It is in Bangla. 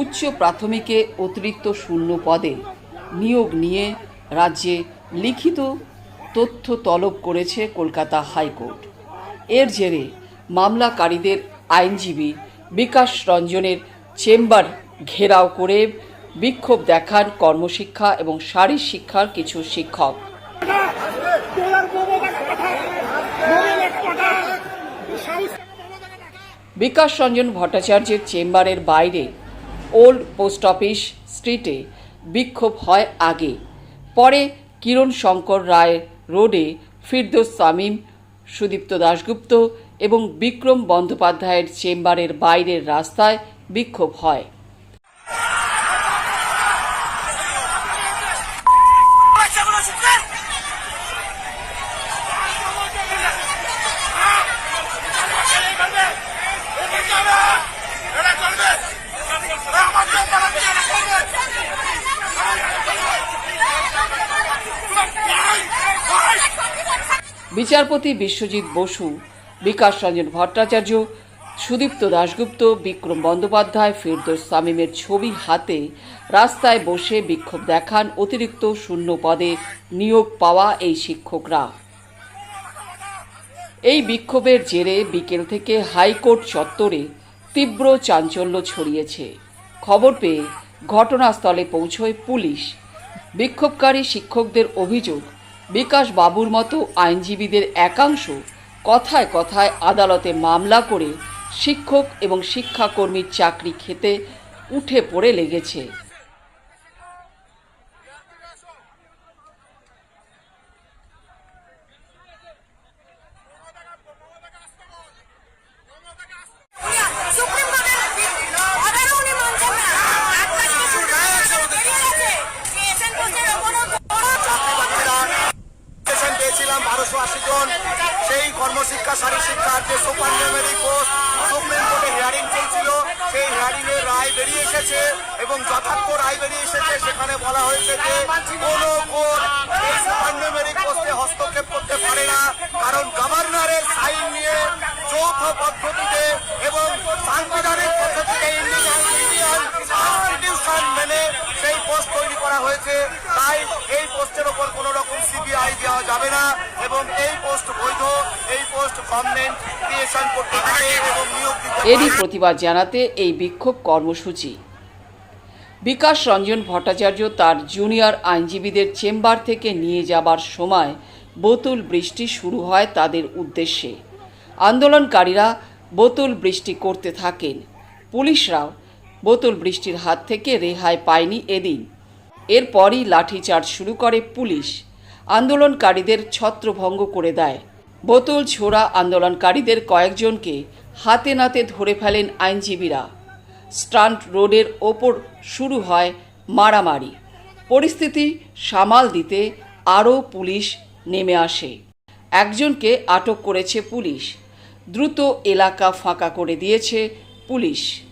উচ্চ প্রাথমিকে অতিরিক্ত শূন্য পদে নিয়োগ নিয়ে রাজ্যে লিখিত তথ্য তলব করেছে কলকাতা হাইকোর্ট। এর জেরে মামলাকারীদের আইনজীবী বিকাশ রঞ্জনের চেম্বার ঘেরাও করে বিক্ষোভ দেখান কর্মশিক্ষা এবং শারীর শিক্ষার কিছু শিক্ষক। বিকাশ রঞ্জন ভট্টাচার্যের চেম্বারের বাইরে, ওল্ড পোস্ট অফিস স্ট্রিটে বিক্ষোভ হয় আগে। পরে কিরণ শঙ্কর রায় রোডে ফিরদোস সামিম, সুদীপ্ত দাশগুপ্ত এবং বিক্রম বন্দ্যোপাধ্যায়ের চেম্বারের বাইরের রাস্তায় বিক্ষোভ হয়। বিচারপতি বিশ্বজিৎ বসু, বিকাশ রঞ্জন ভট্টাচার্য, সুদীপ্ত দাশগুপ্ত, বিক্রম বন্দ্যোপাধ্যায়, ফিরদোস সামিমের ছবি হাতে রাস্তায় বসে বিক্ষোভ দেখান অতিরিক্ত শূন্য পদে নিয়োগ পাওয়া এই শিক্ষকরা। এই বিক্ষোভের জেরে বিকেল থেকে হাইকোর্ট চত্বরে তীব্র চাঞ্চল্য ছড়িয়েছে। খবর পেয়ে ঘটনাস্থলে পৌঁছয় পুলিশ। বিক্ষোভকারী শিক্ষকদের অভিযোগ বিকাশ বাবুর মতো আইনজীবীদের একাংশ কথায় কথায় আদালতে মামলা করে শিক্ষক এবং শিক্ষাকর্মীর চাকরি খেতে উঠে পড়ে লেগেছে। বারোশো সেই কর্মশিক্ষা শারীর শিক্ষার যে সুপারনুমেরি পোস্ট সুপ্রিম কোর্টে হিয়ারিং চলছিল, সেই হিয়ারিং এর রায় বেরিয়ে এসেছে এবং যথার্থ রায় বেরিয়ে এসেছে, সেখানে বলা হয়েছে যে কোনো কোর্ট এই সুপারনুমেরি পোস্টে হস্তক্ষেপ করতে পারে না। কারণ গভর্নরের সাইন নিয়ে যৌথ পদ্ধতিতে এবং সাংবিধানিক পদ্ধতিতে ইন্ডিয়ান কনস্টিটিউশন মেনে সেই পোস্ট তৈরি করা হয়েছে। তাই এই পোস্টের ওপর সিবিআই দেওয়া যাবে না এবং এই পোস্ট বৈধ, এই পোস্ট গভর্নমেন্ট ক্রিয়েশন করতে পারে এবং নিয়োগ এরই প্রতিবাদ জানাতে এই বিক্ষোভ কর্মসূচি। বিকাশ রঞ্জন ভট্টাচার্য তার জুনিয়র আইনজীবীদের চেম্বার থেকে নিয়ে যাবার সময় বোতল বৃষ্টি শুরু হয় তাদের উদ্দেশ্যে। আন্দোলনকারীরা বোতল বৃষ্টি করতে থাকেন। পুলিশরাও বোতল বৃষ্টির হাত থেকে রেহাই পায়নি এদিন। এরপরই লাঠিচার্জ শুরু করে পুলিশ। আন্দোলনকারীদের ছত্রভঙ্গ করে দেয়। বোতল ছোড়া আন্দোলনকারীদের কয়েকজনকে হাতে নাতে ধরে ফেলেন আইনজীবীরা। স্ট্রান্ট রোডের ওপর শুরু হয় মারামারি। পরিস্থিতি সামাল দিতে আরও পুলিশ নেমে আসে। একজনকে আটক করেছে পুলিশ। দ্রুত এলাকা ফাঁকা করে দিয়েছে পুলিশ।